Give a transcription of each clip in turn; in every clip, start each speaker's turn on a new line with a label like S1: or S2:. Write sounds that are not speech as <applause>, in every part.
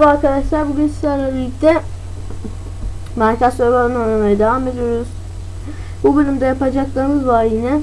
S1: Merhaba arkadaşlar. Bugün sizlerle birlikte Minecraft Survivor'ını oynamaya devam ediyoruz. Bu bölümde yapacaklarımız var yine.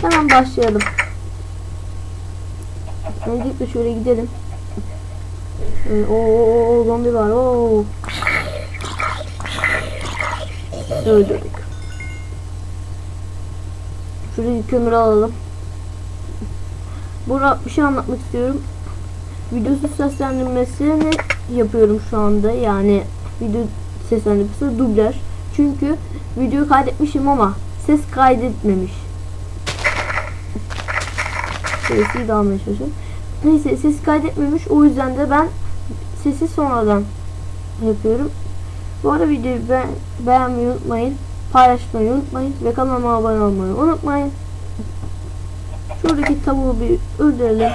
S1: Hemen başlayalım. Öncelikle şöyle gidelim. Oo, zombi var. Oo. Öldürdük. Şuraya kömür alalım. Burada bir şey anlatmak istiyorum videosuz seslendirmesini yapıyorum şu anda. Yani video seslendirmesi dublaj. Çünkü videoyu kaydetmişim ama ses kaydetmemiş. Sesi de almaya çalışıyorum. Neyse ses kaydetmemiş. O yüzden de ben sesi sonradan yapıyorum. Bu arada videoyu be beğenmeyi unutmayın. Paylaşmayı unutmayın. Ve kanalıma abone olmayı unutmayın. Şuradaki tavuğu bir öldürelim.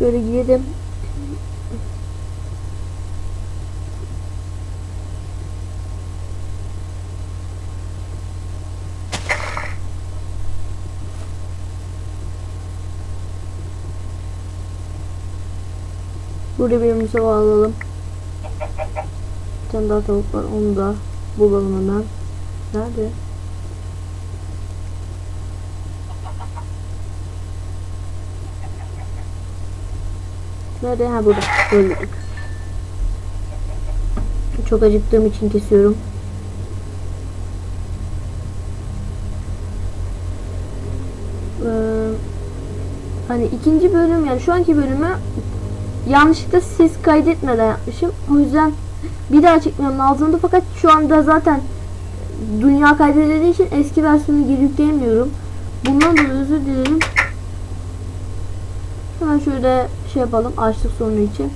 S1: Şöyle gidelim. Burada bir musava alalım. Bir tane daha tavuk var. Onu da bulalım hemen. Nerede? Nerede? Ha burada. Gördük. Çok acıktığım için kesiyorum. Ee, hani ikinci bölüm yani şu anki bölümü yanlışlıkla ses kaydetmeden yapmışım. O yüzden bir daha çekmem lazımdı fakat şu anda zaten dünya kaydedildiği için eski versiyonu geri yükleyemiyorum. Bundan dolayı özür dilerim. Hemen şöyle şey yapalım açlık sorunu için.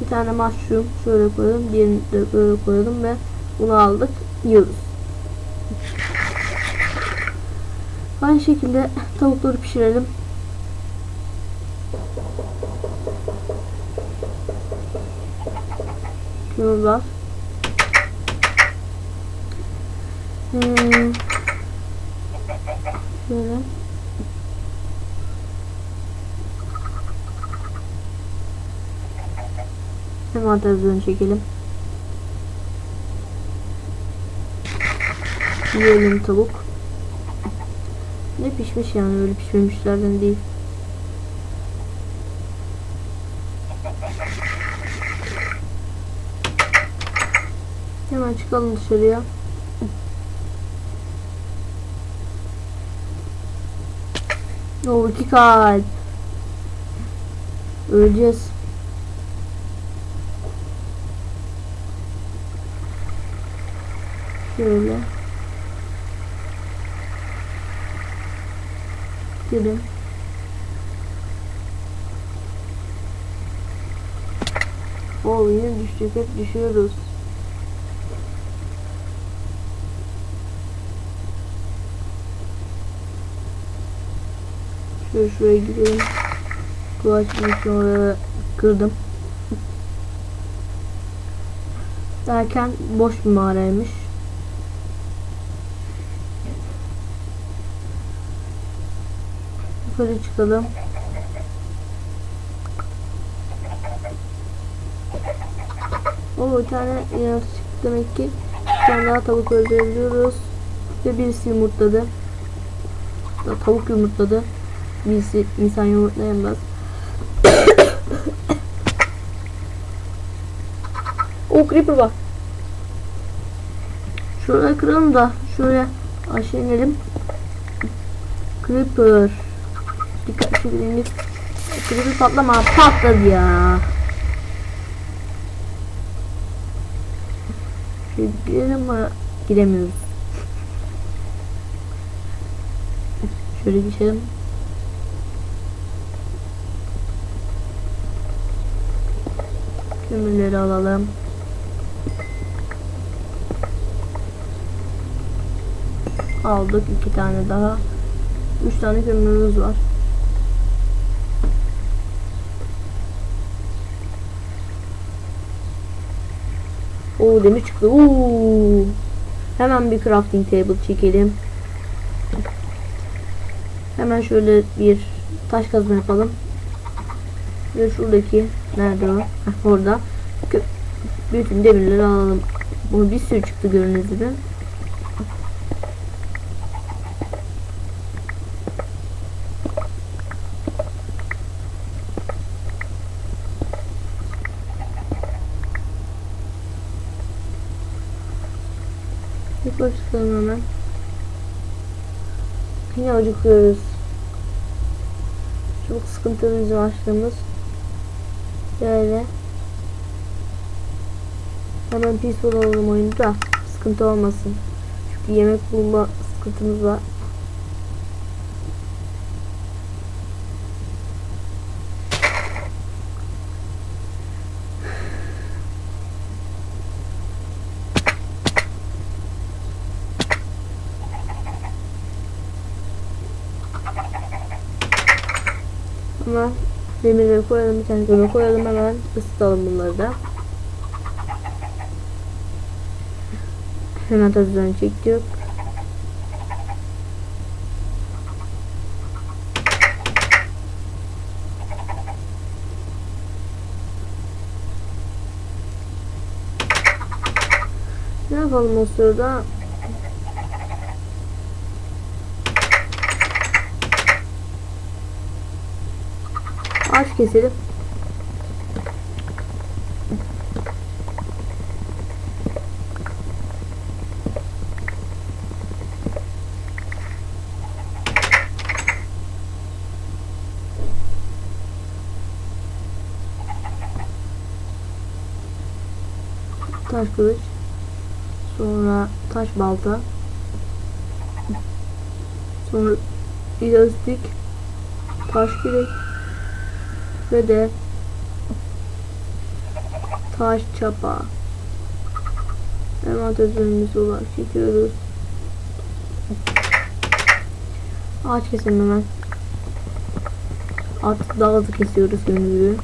S1: Bir tane mushroom şöyle koyalım. Diğerini de böyle koyalım ve bunu aldık. Yiyoruz. Aynı şekilde tavukları pişirelim. Kömür var. Hmm. Şöyle. Televizyonu çekelim. Yiyelim tavuk. Ne pişmiş yani öyle pişmemişlerden değil. Hemen çıkalım dışarıya. O iki kalp. Öleceğiz. Şöyle. Gidelim. O yine düşecek hep düşüyoruz. Şöyle şuraya gidelim. Kulaç bir oraya kırdım. Derken boş bir mağaraymış. Yukarı çıkalım. O bir tane yaratıcı çıktı demek ki. Bir tane daha tavuk öldürebiliyoruz. Ve birisi yumurtladı. Da tavuk yumurtladı. Birisi insan yumurtlayamaz. o <coughs> creeper var. Şuraya kıralım da şuraya aşağı inelim. Creeper. Dikkat çekelim. Creeper patlama. Patladı ya. Gidelim ama gidemiyoruz. Şöyle geçelim. Kömürleri alalım. Aldık iki tane daha. Üç tane kömürümüz var. Oo demir çıktı. Oo. Hemen bir crafting table çekelim. Hemen şöyle bir taş kazma yapalım. Ve şuradaki nerede o? Heh, orada. Bütün demirleri alalım. Bu bir sürü çıktı gördüğünüz gibi. Bir başlayalım hemen. Yine acıkıyoruz. Çok sıkıntılı bizim açlığımız. Böyle. Hemen peaceful olalım oyunda. Sıkıntı olmasın. Çünkü yemek bulma sıkıntımız var. Ama demirleri koyalım bir tane kömür koyalım hemen ısıtalım bunları da. Hemen üzerine çektik. Ne yapalım o sırada? Ağaç keselim. Taş kılıç. Sonra taş balta. Sonra elastik. Taş kürek. Ve de taş çapa. Envanterimiz olarak çekiyoruz. Ağaç keselim hemen. Artık daha hızlı kesiyoruz gönüllü.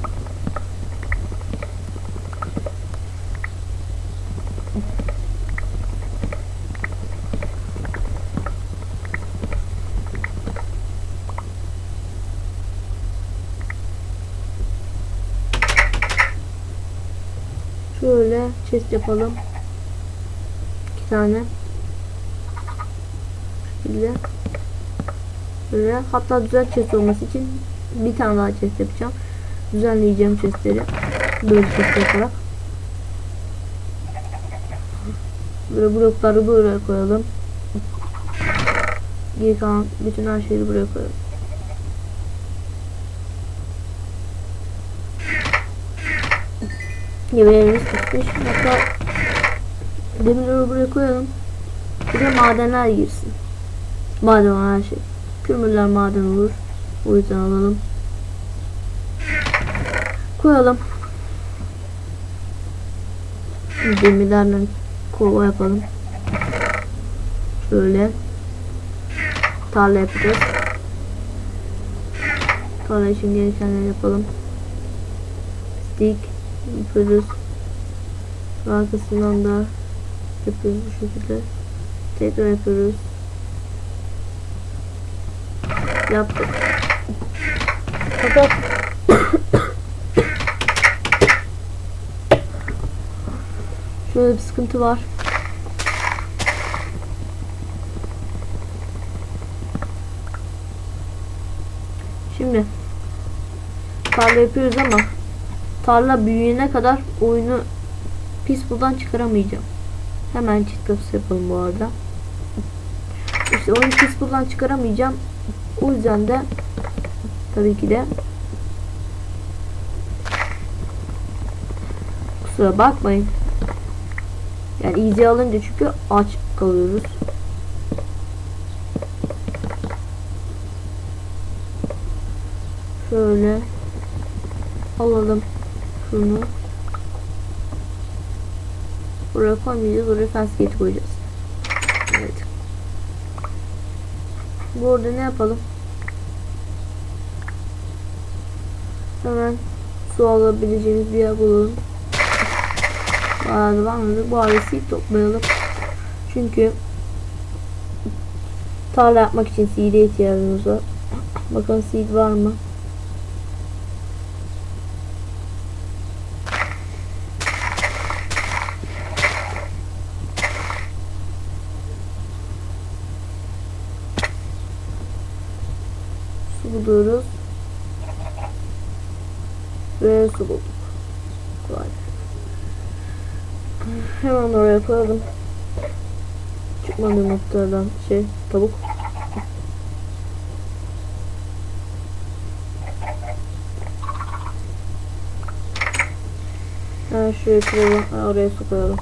S1: Şöyle chest yapalım. İki tane. Şöyle. Böyle. Hatta güzel chest olması için bir tane daha chest yapacağım. Düzenleyeceğim chestleri. Böyle chest yaparak. Böyle blokları buraya koyalım. Geri kalan bütün her şeyi buraya koyalım. Yemeğimiz bitmiş. Hatta demirleri buraya koyalım. Bir de madenler girsin. Maden her şey. Kömürler maden olur. O yüzden alalım. Koyalım. Demirlerle kova yapalım. Şöyle. Tarla yapacağız. Tarla için gerekenleri yapalım. Stick yapıyoruz. Arkasından da yapıyoruz bu şekilde. Tekrar yapıyoruz. Yaptık. Fakat şöyle bir sıkıntı var. Şimdi tarla yapıyoruz ama tarla büyüyene kadar oyunu peaceful'dan çıkaramayacağım. Hemen çift kapısı yapalım bu arada. İşte oyunu peaceful'dan çıkaramayacağım. O yüzden de tabii ki de kusura bakmayın. Yani easy alınca çünkü aç kalıyoruz. Şöyle alalım şunu. Buraya koymayacağız. Buraya gate koyacağız. Evet. Bu arada ne yapalım? Hemen su alabileceğimiz bir yer bulalım. Bayağı da varmadı. Bu seed toplayalım. Çünkü tarla yapmak için seed'e ihtiyacımız var. Bakalım seed var mı? Buluyoruz. Ve su bulduk. Vay. Hemen oraya koyalım. Çıkmadı yumurtadan şey tavuk. Ha şuraya koyalım. Ha, oraya su koyalım.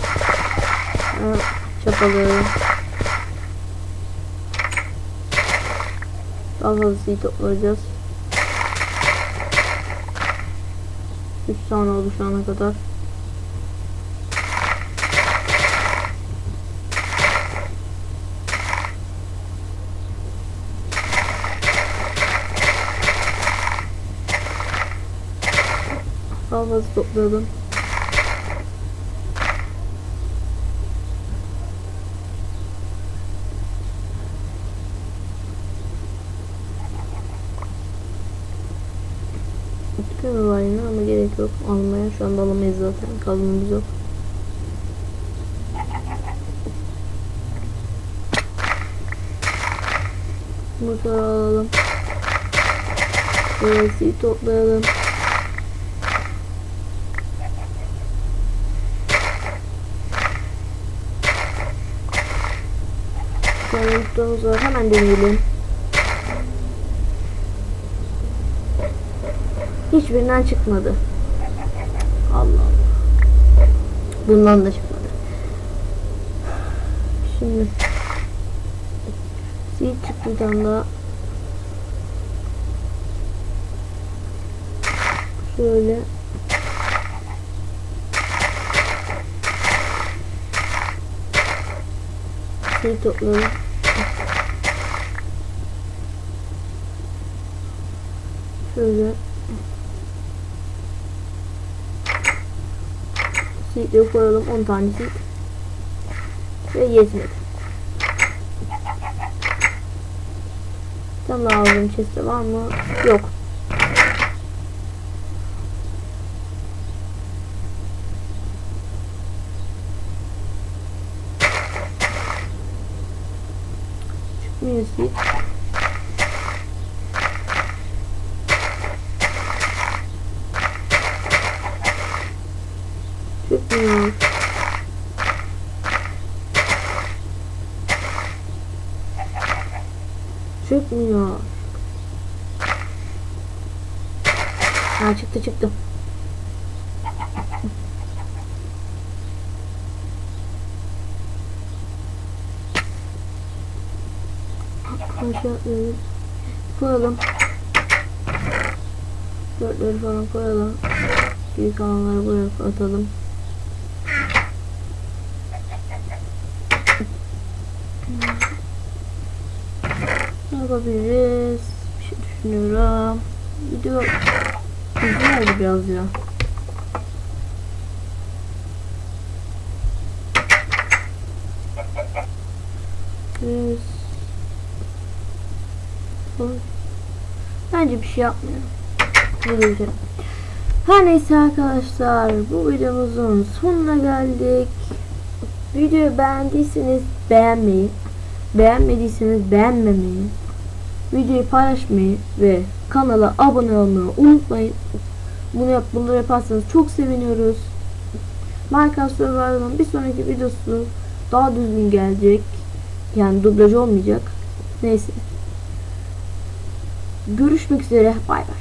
S1: Ha, çapalayalım. Daha fazla iyi toplayacağız. 3 tane oldu şu ana kadar. Daha fazla toplayalım. Mi var yine ama gerek yok almaya. Şu anda alamayız zaten. Kalbimiz yok. Motor alalım. Burası toplayalım. Var. Hemen deneyelim. Hiçbirinden çıkmadı. Allah Allah. Bundan da çıkmadı. Şimdi Seed çıktı bir tane daha. Şöyle Seed toplayalım. Şöyle Seed'leri koyalım 10 tane seed ve yetmedi. Tam daha aldım chest'te var mı? Yok. Çıkmıyor seed. Çıkmıyor. Çıkmıyor. Ha çıktı çıktı. Aşağı. Koyalım. Dörtleri falan koyalım. Geri kalanları buraya atalım. Yapabiliriz? Bir şey düşünüyorum. Video uzun oldu biraz ya. Biz... Bence bir şey yapmıyorum. Bu video. Her neyse arkadaşlar bu videomuzun sonuna geldik. Videoyu beğendiyseniz beğenmeyi, beğenmediyseniz beğenmemeyi, videoyu paylaşmayı ve kanala abone olmayı unutmayın. Bunu yap, bunları yaparsanız çok seviniyoruz. Minecraft Survival'ın bir sonraki videosu daha düzgün gelecek. Yani dublaj olmayacak. Neyse. Görüşmek üzere. Bay bay.